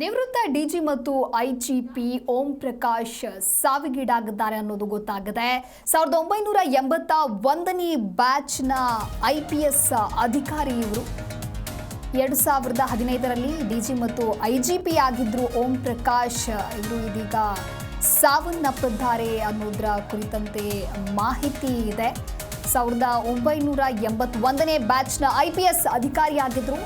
ನಿವೃತ್ತ ಡಿಜಿ ಮತ್ತು ಐಜಿಪಿ ಓಂ ಪ್ರಕಾಶ್ ಸಾವಿಗೀಡಾಗಿದ್ದಾರೆ ಅನ್ನೋದು ಗೊತ್ತಾಗಿದೆ. ಸಾವಿರದ ಒಂಬೈನೂರ ಎಂಬತ್ತ ಒಂದನೇ ಬ್ಯಾಚ್ನ ಐ ಪಿ ಎಸ್ ಅಧಿಕಾರಿ ಇವರು. ಎರಡು ಸಾವಿರದ ಹದಿನೈದರಲ್ಲಿ ಡಿಜಿ ಮತ್ತು ಐಜಿಪಿ ಆಗಿದ್ರು ಓಂ ಪ್ರಕಾಶ್. ಇವರು ಇದೀಗ ಸಾವನ್ನಪ್ಪಿದ್ದಾರೆ ಅನ್ನೋದರ ಕುರಿತಂತೆ ಮಾಹಿತಿ ಇದೆ. ಸಾವಿರದ ಒಂಬೈನೂರ ಎಂಬತ್ತೊಂದನೇ ಬ್ಯಾಚ್ನ ಐ ಪಿ ಎಸ್ ಅಧಿಕಾರಿಯಾಗಿದ್ದರು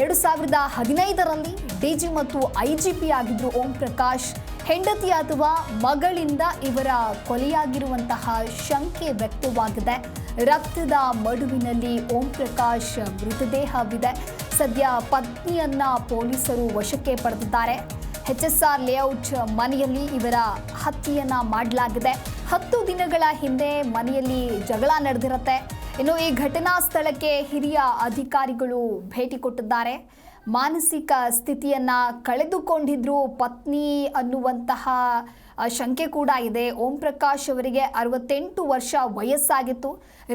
ಎರಡು ಸಾವಿರದ ಹದಿನೈದರಲ್ಲಿ ಡಿಜಿ ಮತ್ತು ಐಜಿಪಿ ಆಗಿದ್ರು ಓಂ ಪ್ರಕಾಶ್. ಹೆಂಡತಿ ಅಥವಾ ಮಗಳಿಂದ ಇವರ ಕೊಲೆಯಾಗಿರುವಂತಹ ಶಂಕೆ ವ್ಯಕ್ತವಾಗಿದೆ. ರಕ್ತದ ಮಡುವಿನಲ್ಲಿ ಓಂ ಪ್ರಕಾಶ್ ಮೃತದೇಹವಿದೆ. ಸದ್ಯ ಪತ್ನಿಯನ್ನ ಪೊಲೀಸರು ವಶಕ್ಕೆ ಪಡೆದಿದ್ದಾರೆ. ಎಚ್ ಎಸ್ ಆರ್ ಲೇಔಟ್ ಮನೆಯಲ್ಲಿ ಇವರ ಹತ್ಯೆಯನ್ನ ಮಾಡಲಾಗಿದೆ. ಹತ್ತು ದಿನಗಳ ಹಿಂದೆ ಮನೆಯಲ್ಲಿ ಜಗಳ ನಡೆದಿರುತ್ತೆ. ಇನ್ನು ಈ ಘಟನಾ ಸ್ಥಳಕ್ಕೆ ಹಿರಿಯ ಅಧಿಕಾರಿಗಳು ಭೇಟಿ ಕೊಟ್ಟಿದ್ದಾರೆ. ಮಾನಸಿಕ ಸ್ಥಿತಿಯನ್ನ ಕಳೆದುಕೊಂಡಿದ್ರು ಪತ್ನಿ ಅನ್ನುವಂತಹ ಶಂಕೆ ಕೂಡ ಇದೆ. ಓಂ ಪ್ರಕಾಶ್ ಅವರಿಗೆ ಅರವತ್ತೆಂಟು ವರ್ಷ ವಯಸ್ಸಾಗಿತ್ತು.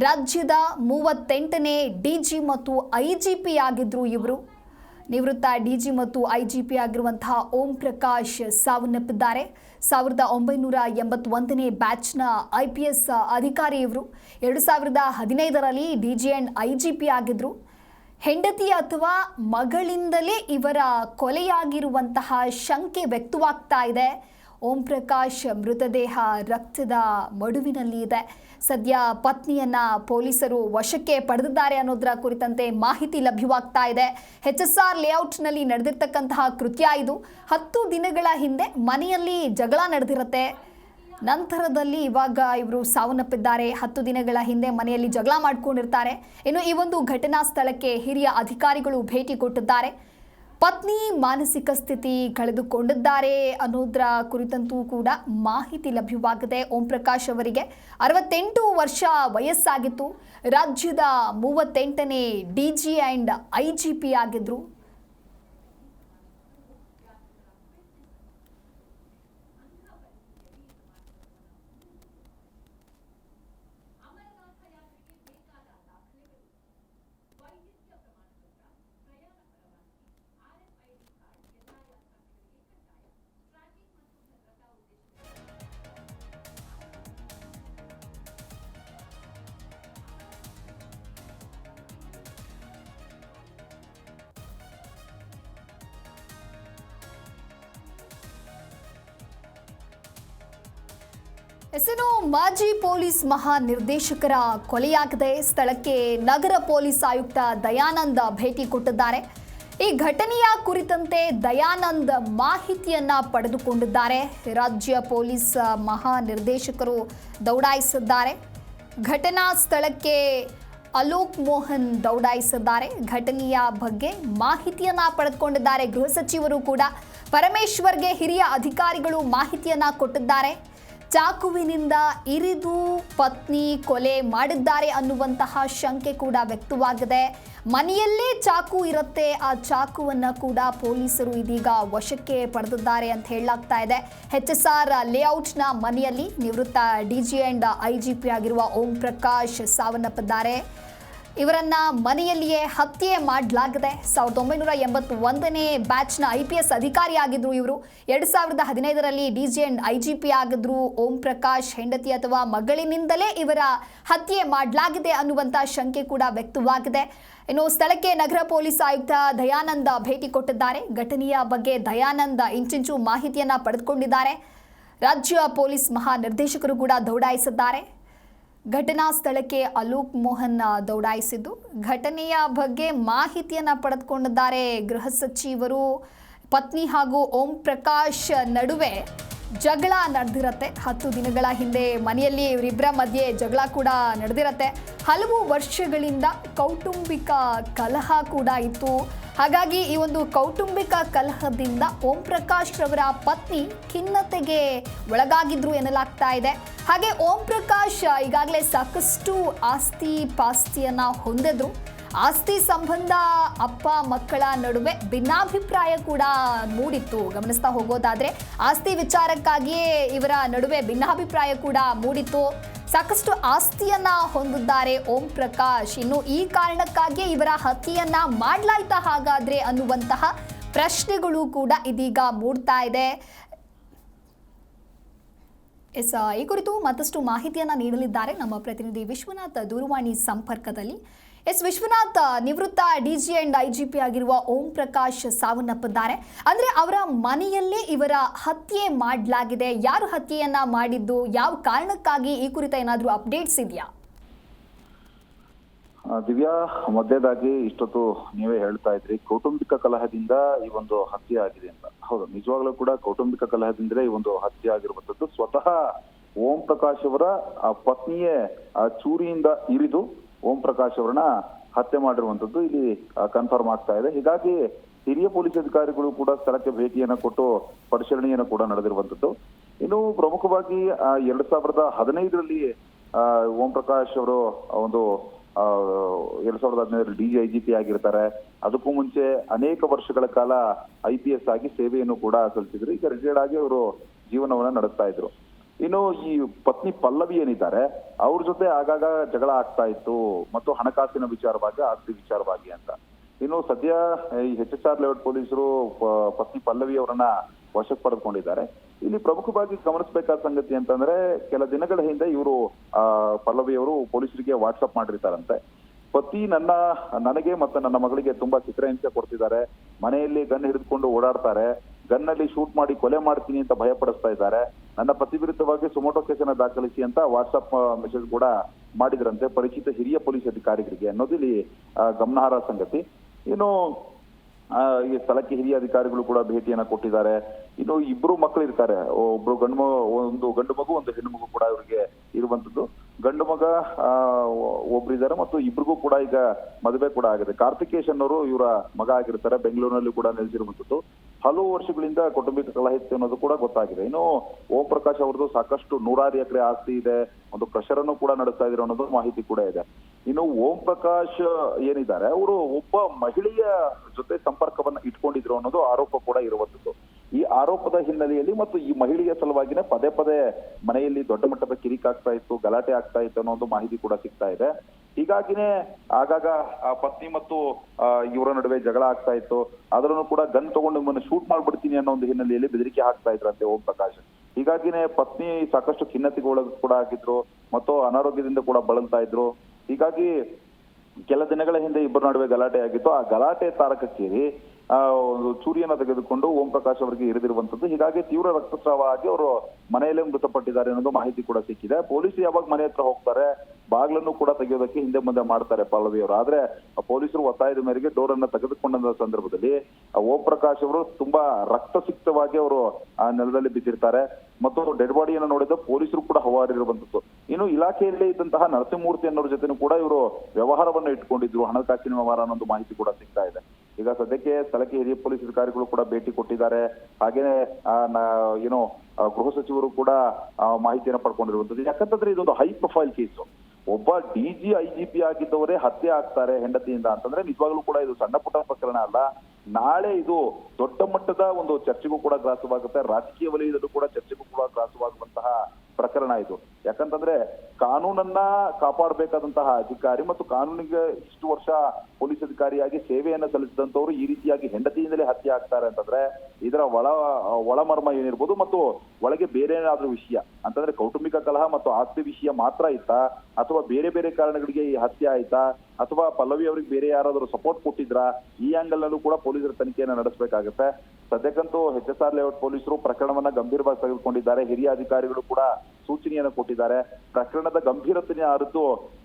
ರಾಜ್ಯದ ಮೂವತ್ತೆಂಟನೇ ಡಿ ಜಿ ಮತ್ತು ಐ ಜಿ ಪಿ ಆಗಿದ್ರು ಇವರು. ನಿವೃತ್ತ ಡಿ ಜಿ ಮತ್ತು ಐ ಜಿ ಪಿ ಆಗಿರುವಂತಹ ಓಂ ಪ್ರಕಾಶ್ ಸಾವನ್ನಪ್ಪಿದ್ದಾರೆ. ಸಾವಿರದ ಒಂಬೈನೂರ ಎಂಬತ್ತೊಂದನೇ ಬ್ಯಾಚ್ನ ಐ ಪಿ ಎಸ್ ಅಧಿಕಾರಿ ಇವರು ಎರಡು ಸಾವಿರದ ಹದಿನೈದರಲ್ಲಿ D G and I G P ಆಗಿದ್ದರು ಹೆಂಡತಿ ಅಥವಾ ಮಗಳಿಂದಲೇ ಇವರ ಕೊಲೆಯಾಗಿರುವಂತಹ ಶಂಕೆ ವ್ಯಕ್ತವಾಗ್ತಾ ಇದೆ. ಓಂ ಪ್ರಕಾಶ್ ಮೃತದೇಹ ರಕ್ತದ ಮಡುವಿನಲ್ಲಿ ಇದೆ. ಸದ್ಯ ಪತ್ನಿಯನ್ನ ಪೊಲೀಸರು ವಶಕ್ಕೆ ಪಡೆದಿದ್ದಾರೆ ಅನ್ನೋದರ ಕುರಿತಂತೆ ಮಾಹಿತಿ ಲಭ್ಯವಾಗ್ತಾ ಇದೆ. ಎಚ್ ಎಸ್ ಆರ್ ಲೇಔಟ್ನಲ್ಲಿ ನಡೆದಿರ್ತಕ್ಕಂತಹ ಕೃತ್ಯ ಇದು. ಹತ್ತು ದಿನಗಳ ಹಿಂದೆ ಮನೆಯಲ್ಲಿ ಜಗಳ ನಡೆದಿರುತ್ತೆ. ನಂತರದಲ್ಲಿ ಇವಾಗ ಇವರು ಸಾವನ್ನಪ್ಪಿದ್ದಾರೆ. ಹತ್ತು ದಿನಗಳ ಹಿಂದೆ ಮನೆಯಲ್ಲಿ ಜಗಳ ಮಾಡ್ಕೊಂಡಿರ್ತಾರೆ. ಇನ್ನು ಈ ಒಂದು ಘಟನಾ ಸ್ಥಳಕ್ಕೆ ಹಿರಿಯ ಅಧಿಕಾರಿಗಳು ಭೇಟಿ ಕೊಟ್ಟಿದ್ದಾರೆ. ಪತ್ನಿ ಮಾನಸಿಕ ಸ್ಥಿತಿ ಕಳೆದುಕೊಂಡಿದ್ದಾರೆ ಅನ್ನೋದರ ಕುರಿತಂತೂ ಕೂಡ ಮಾಹಿತಿ ಲಭ್ಯವಾಗಿದೆ. ಓಂ ಪ್ರಕಾಶ್ ಅವರಿಗೆ ಅರವತ್ತೆಂಟು ವರ್ಷ ವಯಸ್ಸಾಗಿತ್ತು. ರಾಜ್ಯದ ಮೂವತ್ತೆಂಟನೇ D G and I G P ಆಗಿದ್ರು. ಮಾಜಿ ಪೊಲೀಸ್ ಮಹಾನಿರ್ದೇಶಕರ ಕೊಲೆಯಾಗದೆ. ಸ್ಥಳಕ್ಕೆ ನಗರ ಪೊಲೀಸ್ ಆಯುಕ್ತ ದಯಾನಂದ ಭೇಟಿ ಕೊಟ್ಟಿದ್ದಾರೆ. ಈ ಘಟನೆಯ ಕುರಿತಂತೆ ದಯಾನಂದ್ ಮಾಹಿತಿಯನ್ನ ಪಡೆದುಕೊಂಡಿದ್ದಾರೆ. ರಾಜ್ಯ ಪೊಲೀಸ್ ಮಹಾನಿರ್ದೇಶಕರು ದೌಡಾಯಿಸಿದ್ದಾರೆ. ಘಟನಾ ಸ್ಥಳಕ್ಕೆ ಅಲೋಕ್ ಮೋಹನ್ ದೌಡಾಯಿಸಿದ್ದಾರೆ. ಘಟನೆಯ ಬಗ್ಗೆ ಮಾಹಿತಿಯನ್ನ ಪಡೆದುಕೊಂಡಿದ್ದಾರೆ. ಗೃಹ ಸಚಿವರು ಕೂಡ ಪರಮೇಶ್ವರ್ಗೆ ಹಿರಿಯ ಅಧಿಕಾರಿಗಳು ಮಾಹಿತಿಯನ್ನ ಕೊಟ್ಟಿದ್ದಾರೆ. ಚಾಕುವಿನಿಂದ ಇರಿದು ಪತ್ನಿ ಕೊಲೆ ಮಾಡಿದ್ದಾರೆ ಅನ್ನುವಂತಹ ಶಂಕೆ ಕೂಡ ವ್ಯಕ್ತವಾಗಿದೆ. ಮನೆಯಲ್ಲೇ ಚಾಕು ಇರುತ್ತೆ, ಆ ಚಾಕುವನ್ನು ಕೂಡ ಪೊಲೀಸರು ಇದೀಗ ವಶಕ್ಕೆ ಪಡೆದಿದ್ದಾರೆ ಅಂತ ಹೇಳಲಾಗ್ತಾ ಇದೆ. ಹೆಚ್ ಎಸ್ ಆರ್ ಲೇಔಟ್ನ ಮನೆಯಲ್ಲಿ ನಿವೃತ್ತ D G IGP I G P ಆಗಿರುವ ಓಂ ಪ್ರಕಾಶ್ ಸಾವನ್ನಪ್ಪಿದ್ದಾರೆ. ಇವರನ್ನ ಮನೆಯಲ್ಲಿಯೇ ಹತ್ಯೆ ಮಾಡಲಾಗಿದೆ. ಸಾವಿರದ ಒಂಬೈನೂರ ಎಂಬತ್ತೊಂದನೇ ಬ್ಯಾಚ್ನ ಐ ಪಿ ಎಸ್ ಅಧಿಕಾರಿ ಆಗಿದ್ರು ಇವರು. ಎರಡು ಸಾವಿರದ ಹದಿನೈದರಲ್ಲಿ D G and I G P ಆಗಿದ್ರು. ಓಂ ಪ್ರಕಾಶ್ ಹೆಂಡತಿ ಅಥವಾ ಮಗಳಿನಿಂದಲೇ ಇವರ ಹತ್ಯೆ ಮಾಡಲಾಗಿದೆ ಅನ್ನುವಂಥ ಶಂಕೆ ಕೂಡ ವ್ಯಕ್ತವಾಗಿದೆ. ಇನ್ನು ಸ್ಥಳಕ್ಕೆ ನಗರ ಪೊಲೀಸ್ ಆಯುಕ್ತ ದಯಾನಂದ ಭೇಟಿ ಕೊಟ್ಟಿದ್ದಾರೆ. ಘಟನೆಯ ಬಗ್ಗೆ ದಯಾನಂದ ಇಂಚಿಂಚು ಮಾಹಿತಿಯನ್ನು ಪಡೆದುಕೊಂಡಿದ್ದಾರೆ. ರಾಜ್ಯ ಪೊಲೀಸ್ ಮಹಾನಿರ್ದೇಶಕರು ಕೂಡ ದೌಡಾಯಿಸಿದ್ದಾರೆ. ಘಟನಾ ಸ್ಥಳಕ್ಕೆ ಅಲೋಕ್ ಮೋಹನ್ ದೌಡಾಯಿಸಿದ್ದು. ಘಟನೆಯ ಬಗ್ಗೆ ಮಾಹಿತಿಯನ್ನು ಪಡೆದುಕೊಂಡಿದ್ದಾರೆ ಗೃಹ ಸಚಿವರು. ಪತ್ನಿ ಹಾಗೂ ಓಂ ಪ್ರಕಾಶ್ ನಡುವೆ ಜಗಳ ನಡೆದಿರತ್ತೆ. ಹತ್ತು ದಿನಗಳ ಹಿಂದೆ ಮನೆಯಲ್ಲಿ ಇವರಿಬ್ಬರ ಮಧ್ಯೆ ಜಗಳ ಕೂಡ ನಡೆದಿರತ್ತೆ. ಹಲವು ವರ್ಷಗಳಿಂದ ಕೌಟುಂಬಿಕ ಕಲಹ ಕೂಡ ಇತ್ತು. ಹಾಗಾಗಿ ಈ ಒಂದು ಕೌಟುಂಬಿಕ ಕಲಹದಿಂದ ಓಂ ಪ್ರಕಾಶ್ ರವರ ಪತ್ನಿ ಖಿನ್ನತೆಗೆ ಒಳಗಾಗಿದ್ರು ಎನ್ನಲಾಗ್ತಾ ಇದೆ. ಹಾಗೆ ಓಂ ಪ್ರಕಾಶ್ ಈಗಾಗಲೇ ಸಾಕಷ್ಟು ಆಸ್ತಿ ಪಾಸ್ತಿಯನ್ನ ಹೊಂದಿದ್ರು. ಆಸ್ತಿ ಸಂಬಂಧ ಅಪ್ಪ ಮಕ್ಕಳ ನಡುವೆ ಭಿನ್ನಾಭಿಪ್ರಾಯ ಕೂಡ ಮೂಡಿತ್ತು. ಗಮನಿಸ್ತಾ ಹೋಗೋದಾದ್ರೆ ಆಸ್ತಿ ವಿಚಾರಕ್ಕಾಗಿಯೇ ಇವರ ನಡುವೆ ಭಿನ್ನಾಭಿಪ್ರಾಯ ಕೂಡ ಮೂಡಿತ್ತು. ಸಾಕಷ್ಟು ಆಸ್ತಿಯನ್ನ ಹೊಂದಿದ್ದಾರೆ ಓಂ ಪ್ರಕಾಶ್. ಇನ್ನು ಈ ಕಾರಣಕ್ಕಾಗಿಯೇ ಇವರ ಹತ್ಯೆಯನ್ನ ಮಾಡ್ಲಾಯ್ತಾ ಹಾಗಾದ್ರೆ ಅನ್ನುವಂತಹ ಪ್ರಶ್ನೆಗಳು ಕೂಡ ಇದೀಗ ಮೂಡ್ತಾ ಇದೆ. ಎಸ್ ಈ ಕುರಿತು ಮತ್ತಷ್ಟು ಮಾಹಿತಿಯನ್ನ ನೀಡಲಿದ್ದಾರೆ ನಮ್ಮ ಪ್ರತಿನಿಧಿ ವಿಶ್ವನಾಥ್ ದೂರವಾಣಿ ಸಂಪರ್ಕದಲ್ಲಿ. ಎಸ್. ವಿಶ್ವನಾಥ್, ನಿವೃತ್ತ ಡಿಜಿ ಅಂಡ್ ಐಜಿಪಿ ಆಗಿರುವ ಓಂ ಪ್ರಕಾಶ್ ಸಾವನ್ನಪ್ಪಿದ್ದಾರೆ. ಅಂದ್ರೆ ಅವರ ಮನೆಯಲ್ಲೇ ಇವರ ಹತ್ಯೆ ಮಾಡಲಾಗಿದೆ. ಯಾರು ಹತ್ಯೆಯನ್ನ ಮಾಡಿದ್ದು? ಯಾವ ಕಾರಣಕ್ಕಾಗಿ? ಈ ಕುರಿತ ಏನಾದರೂ ಅಪ್ಡೇಟ್ಸ್ ಇದೆಯಾ? ದಿವ್ಯಾ, ಮೊದಲೇದಾಗಿ ಇಷ್ಟೊತ್ತು ನೀವೇ ಹೇಳ್ತಾ ಇದ್ರಿ, ಕೌಟುಂಬಿಕ ಕಲಹದಿಂದ ಈ ಒಂದು ಹತ್ಯೆ ಆಗಿದೆ ಅಂತ. ಹೌದು, ನಿಜವಾಗ್ಲೂ ಕೂಡ ಕೌಟುಂಬಿಕ ಕಲಹದಿಂದಲೇ ಈ ಒಂದು ಹತ್ಯೆ ಆಗಿರುವಂತದ್ದು ಸ್ವತಃ ಓಂ ಪ್ರಕಾಶ್ ಅವರ ಪತ್ನಿಯೇ ಚೂರಿಯಿಂದ ಇರಿದು ಓಂ ಪ್ರಕಾಶ್ ಅವರನ್ನ ಹತ್ಯೆ ಮಾಡಿರುವಂತದ್ದು ಇಲ್ಲಿ ಕನ್ಫರ್ಮ್ ಆಗ್ತಾ ಇದೆ. ಹೀಗಾಗಿ ಹಿರಿಯ ಪೊಲೀಸ್ ಅಧಿಕಾರಿಗಳು ಕೂಡ ಸ್ಥಳಕ್ಕೆ ಭೇಟಿಯನ್ನ ಕೊಟ್ಟು ಪರಿಶೀಲನೆಯನ್ನು ಕೂಡ ನಡೆದಿರುವಂತದ್ದು. ಇನ್ನು ಪ್ರಮುಖವಾಗಿ ಎರಡ್ ಸಾವಿರದ ಹದಿನೈದರಲ್ಲಿ ಓಂ ಪ್ರಕಾಶ್ ಅವರು ಒಂದು ಎರಡ್ ಸಾವಿರದ ಹದಿನೈದರಲ್ಲಿ ಡಿ ಐ ಜಿ ಪಿ ಆಗಿರ್ತಾರೆ. ಅದಕ್ಕೂ ಮುಂಚೆ ಅನೇಕ ವರ್ಷಗಳ ಕಾಲ ಐ ಪಿ ಎಸ್ ಆಗಿ ಸೇವೆಯನ್ನು ಕೂಡ ಸಲ್ಲಿಸಿದ್ರು. ಈಗ ರಿಟೈರ್ಡ್ ಆಗಿ ಅವರು ಜೀವನವನ್ನ ನಡೆಸ್ತಾ ಇದ್ರು. ಇನ್ನು ಈ ಪತ್ನಿ ಪಲ್ಲವಿ ಏನಿದ್ದಾರೆ, ಅವ್ರ ಜೊತೆ ಆಗಾಗ ಜಗಳ ಆಗ್ತಾ ಇತ್ತು ಮತ್ತು ಹಣಕಾಸಿನ ವಿಚಾರವಾಗಿ, ಆಸ್ತಿ ವಿಚಾರವಾಗಿ ಅಂತ. ಇನ್ನು ಸದ್ಯ ಈ ಎಚ್ ಎಸ್ ಆರ್ ಲೇಔಟ್ ಪೊಲೀಸರು ಪತ್ನಿ ಪಲ್ಲವಿ ಅವರನ್ನ ವಶಕ್ಕೆ ಪಡೆದುಕೊಂಡಿದ್ದಾರೆ. ಇಲ್ಲಿ ಪ್ರಮುಖವಾಗಿ ಗಮನಿಸಬೇಕಾದ ಸಂಗತಿ ಅಂತಂದ್ರೆ, ಕೆಲ ದಿನಗಳ ಹಿಂದೆ ಇವರು ಪಲ್ಲವಿ ಅವರು ಪೊಲೀಸರಿಗೆ ವಾಟ್ಸಪ್ ಮಾಡಿರ್ತಾರಂತೆ. ಪತಿ ನನ್ನ, ನನಗೆ ಮತ್ತು ನನ್ನ ಮಗಳಿಗೆ ತುಂಬಾ ಚಿತ್ರಹಿಂಸೆ ಕೊಡ್ತಿದ್ದಾರೆ. ಮನೆಯಲ್ಲಿ ಗನ್ ಹಿಡಿದುಕೊಂಡು ಓಡಾಡ್ತಾರೆ. ಗನ್ನಲ್ಲಿ ಶೂಟ್ ಮಾಡಿ ಕೊಲೆ ಮಾಡ್ತೀನಿ ಅಂತ ಭಯಪಡಿಸ್ತಾ ಇದ್ದಾರೆ. ನನ್ನ ಪತಿ ವಿರುದ್ಧವಾಗಿ ಸುಮೋಟೋ ಕೇಸನ್ನ ದಾಖಲಿಸಿ ಅಂತ ವಾಟ್ಸಪ್ ಮೆಸೇಜ್ ಕೂಡ ಮಾಡಿದ್ರಂತೆ ಪರಿಚಿತ ಹಿರಿಯ ಪೊಲೀಸ್ ಅಧಿಕಾರಿಗಳಿಗೆ ಅನ್ನೋದು ಇಲ್ಲಿ ಗಮನಾರ್ಹ ಸಂಗತಿ. ಇನ್ನು ಈ ಸ್ಥಳಕ್ಕೆ ಹಿರಿಯ ಅಧಿಕಾರಿಗಳು ಕೂಡ ಭೇಟಿಯನ್ನ ಕೊಟ್ಟಿದ್ದಾರೆ. ಇನ್ನು ಇಬ್ರು ಮಕ್ಕಳು ಇರ್ತಾರೆ. ಒಬ್ರು ಗಂಡು ಮಗು, ಒಂದು ಗಂಡು ಮಗು, ಒಂದು ಹೆಣ್ಣು ಮಗು ಕೂಡ ಇವರಿಗೆ ಇರುವಂತದ್ದು. ಗಂಡು ಮಗ ಒಬ್ರಿದ್ದಾರೆ ಮತ್ತು ಇಬ್ರಿಗೂ ಕೂಡ ಈಗ ಮದುವೆ ಕೂಡ ಆಗಿದೆ. ಕಾರ್ತಿಕೇಶ್ ಅನ್ನೋರು ಇವರ ಮಗ ಆಗಿರ್ತಾರೆ, ಬೆಂಗಳೂರಿನಲ್ಲಿ ಕೂಡ ನೆಲೆಸಿರುವಂತದ್ದು. ಹಲವು ವರ್ಷಗಳಿಂದ ಕೌಟುಂಬಿಕ ಕಲಹ ಇತ್ತು ಅನ್ನೋದು ಕೂಡ ಗೊತ್ತಾಗಿದೆ. ಇನ್ನು ಓಂ ಪ್ರಕಾಶ್ ಅವ್ರದ್ದು ಸಾಕಷ್ಟು ನೂರಾರು ಎಕರೆ ಆಸ್ತಿ ಇದೆ, ಒಂದು ಪ್ರೆಷರ್ ಅನ್ನು ಕೂಡ ನಡೆಸ್ತಾ ಇದ್ರು ಅನ್ನೋದು ಮಾಹಿತಿ ಕೂಡ ಇದೆ. ಇನ್ನು ಓಂ ಪ್ರಕಾಶ್ ಏನಿದ್ದಾರೆ, ಅವರು ಒಬ್ಬ ಮಹಿಳೆಯ ಜೊತೆ ಸಂಪರ್ಕವನ್ನ ಇಟ್ಕೊಂಡಿದ್ರು ಅನ್ನೋದು ಆರೋಪ ಕೂಡ ಇರುವಂತದ್ದು. ಈ ಆರೋಪದ ಹಿನ್ನೆಲೆಯಲ್ಲಿ ಮತ್ತು ಈ ಮಹಿಳೆಯ ಸಲುವಾಗಿನೇ ಪದೇ ಪದೇ ಮನೆಯಲ್ಲಿ ದೊಡ್ಡ ಮಟ್ಟದ ಕಿರಿಕ್ ಆಗ್ತಾ ಇತ್ತು, ಗಲಾಟೆ ಆಗ್ತಾ ಇತ್ತು ಅನ್ನೋ ಒಂದು ಮಾಹಿತಿ ಕೂಡ ಸಿಗ್ತಾ ಇದೆ. ಹೀಗಾಗಿನೇ ಆಗಾಗ ಪತ್ನಿ ಮತ್ತು ಇವರ ನಡುವೆ ಜಗಳ ಆಗ್ತಾ ಇತ್ತು. ಅದರನ್ನು ಕೂಡ ಗನ್ ತಗೊಂಡು ನಿಮ್ಮನ್ನು ಶೂಟ್ ಮಾಡ್ಬಿಡ್ತೀನಿ ಅನ್ನೋ ಒಂದು ಹಿನ್ನೆಲೆಯಲ್ಲಿ ಬೆದರಿಕೆ ಹಾಕ್ತಾ ಇದ್ರಂತೆ ಓಂ ಪ್ರಕಾಶ್. ಹೀಗಾಗಿನೇ ಪತ್ನಿ ಸಾಕಷ್ಟು ಖಿನ್ನತೆಗೆ ಒಳಗ್ ಕೂಡ ಆಗಿದ್ರು ಮತ್ತು ಅನಾರೋಗ್ಯದಿಂದ ಕೂಡ ಬಳಲ್ತಾ ಇದ್ರು. ಹೀಗಾಗಿ ಕೆಲ ದಿನಗಳ ಹಿಂದೆ ಇಬ್ಬರ ನಡುವೆ ಗಲಾಟೆ ಆಗಿತ್ತು. ಆ ಗಲಾಟೆ ತಾರಕಕ್ಕೇರಿ ಚೂರಿಯನ್ನ ತೆಗೆದುಕೊಂಡು ಓಂ ಪ್ರಕಾಶ್ ಅವರಿಗೆ ಇರಿದಿರುವಂತದ್ದು ಹೀಗಾಗಿ ತೀವ್ರ ರಕ್ತಸ್ರಾವ ಆಗಿ ಅವರು ಮನೆಯಲ್ಲೇ ಮೃತಪಟ್ಟಿದ್ದಾರೆ ಅನ್ನೋದು ಮಾಹಿತಿ ಕೂಡ ಸಿಕ್ಕಿದೆ. ಪೊಲೀಸ್ ಯಾವಾಗ ಮನೆ ಹತ್ರ ಹೋಗ್ತಾರೆ, ಬಾಗ್ಲನ್ನು ಕೂಡ ತೆಗೆಯೋದಕ್ಕೆ ಹಿಂದೆ ಮುಂದೆ ಮಾಡ್ತಾರೆ ಪಲ್ಲವಿ ಅವರು. ಆದ್ರೆ, ಪೊಲೀಸರು ಒತ್ತಾಯದ ಮೇರೆಗೆ ಡೋರ್ ಅನ್ನ ತೆಗೆದುಕೊಂಡ ಸಂದರ್ಭದಲ್ಲಿ ಓಂ ಪ್ರಕಾಶ್ ಅವರು ತುಂಬಾ ರಕ್ತಸಿಕ್ತವಾಗಿ ಅವರು ಆ ನೆಲದಲ್ಲಿ ಬಿದ್ದಿರ್ತಾರೆ. ಮತ್ತು ಡೆಡ್ ಬಾಡಿಯನ್ನು ನೋಡಿದ ಪೊಲೀಸರು ಕೂಡ ಹವಾರಿರುವಂತದ್ದು ಇನ್ನು ಇಲಾಖೆಯಲ್ಲಿ ಇದ್ದಂತಹ ನರಸಿಂಹಮೂರ್ತಿ ಅನ್ನೋರ ಜೊತೆ ಕೂಡ ಇವರು ವ್ಯವಹಾರವನ್ನು ಇಟ್ಕೊಂಡಿದ್ರು. ಹಣಕಾಸಿನ ವ್ಯವಹಾರ ಅನ್ನೋದು ಮಾಹಿತಿ ಕೂಡ ಸಿಗ್ತಾ ಇದೆ. ಈಗ ಸದ್ಯಕ್ಕೆ ಸ್ಥಳಕ್ಕೆ ಹಿರಿಯ ಪೊಲೀಸ್ ಅಧಿಕಾರಿಗಳು ಕೂಡ ಭೇಟಿ ಕೊಟ್ಟಿದ್ದಾರೆ. ಹಾಗೇನೆ ಏನು ಗೃಹ ಸಚಿವರು ಕೂಡ ಮಾಹಿತಿಯನ್ನು ಪಡ್ಕೊಂಡಿರುವಂತದ್ದು ಯಾಕಂತಂದ್ರೆ ಇದೊಂದು ಹೈ ಪ್ರೊಫೈಲ್ ಕೇಸು ಒಬ್ಬ D G, I G P ಆಗಿದ್ದವರೇ ಹತ್ಯೆ ಆಗ್ತಾರೆ ಹೆಂಡತಿಯಿಂದ ಅಂತಂದ್ರೆ ನಿಜವಾಗ್ಲೂ ಕೂಡ ಇದು ಸಣ್ಣ ಪುಟ್ಟ ಪ್ರಕರಣ ಅಲ್ಲ. ನಾಳೆ ಇದು ದೊಡ್ಡ ಮಟ್ಟದ ಒಂದು ಚರ್ಚೆಗೂ ಕೂಡ ಗ್ರಾಸವಾಗುತ್ತೆ. ರಾಜಕೀಯ ವಲಯದಲ್ಲೂ ಕೂಡ ಚರ್ಚೆಗೂ ಕೂಡ ಗ್ರಾಸವಾಗುವಂತಹ ಪ್ರಕರಣ ಇದು. ಯಾಕಂತಂದ್ರೆ ಕಾನೂನನ್ನ ಕಾಪಾಡಬೇಕಾದಂತಹ ಅಧಿಕಾರಿ ಮತ್ತು ಕಾನೂನಿಗೆ ಇಷ್ಟು ವರ್ಷ ಪೊಲೀಸ್ ಅಧಿಕಾರಿಯಾಗಿ ಸೇವೆಯನ್ನ ಸಲ್ಲಿಸಿದಂತವರು ಈ ರೀತಿಯಾಗಿ ಹೆಂಡತಿಯಿಂದಲೇ ಹತ್ಯೆ ಆಗ್ತಾರೆ ಅಂತಂದ್ರೆ ಇದರ ಒಳ, ಒಳಮರ್ಮ ಏನಿರ್ಬೋದು ಮತ್ತು ಒಳಗೆ ಬೇರೆ ಏನಾದ್ರೂ ವಿಷಯ, ಅಂತಂದ್ರೆ ಕೌಟುಂಬಿಕ ಕಲಹ ಮತ್ತು ಆಸ್ತಿ ವಿಷಯ ಮಾತ್ರ ಇತ್ತಾ, ಅಥವಾ ಬೇರೆ ಬೇರೆ ಕಾರಣಗಳಿಗೆ ಈ ಹತ್ಯೆ ಆಯ್ತಾ, ಅಥವಾ ಪಲ್ಲವಿ ಅವರಿಗೆ ಬೇರೆ ಯಾರಾದರೂ ಸಪೋರ್ಟ್ ಕೊಟ್ಟಿದ್ರಾ, ಈ ಆಂಗಲ್ ನಲ್ಲೂ ಕೂಡ ಪೊಲೀಸರ ತನಿಖೆಯನ್ನು ನಡೆಸಬೇಕಾಗುತ್ತೆ. ಸದ್ಯಕ್ಕಂತೂ ಎಚ್ ಎಸ್ ಆರ್ ಲೇಔಟ್ ಪೊಲೀಸರು ಪ್ರಕರಣವನ್ನ ಗಂಭೀರವಾಗಿ ತೆಗೆದುಕೊಂಡಿದ್ದಾರೆ. ಹಿರಿಯ ಅಧಿಕಾರಿಗಳು ಕೂಡ ಸೂಚನೆಯನ್ನು ಕೊಟ್ಟಿದ್ದಾರೆ. ಪ್ರಕರಣದ ಗಂಭೀರತೆಯ ಅರಿತು